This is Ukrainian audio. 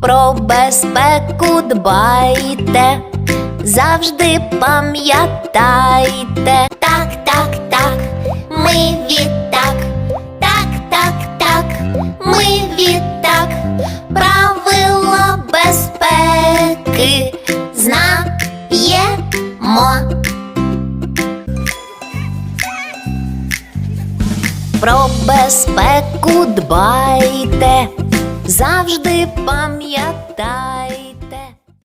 Про безпеку дбайте, завжди пам'ятайте. Так, так, так, ми відтак, так, так, так, ми відтак, правила безпеки знаємо. Про безпеку дбайте, завжди пам'ятайте.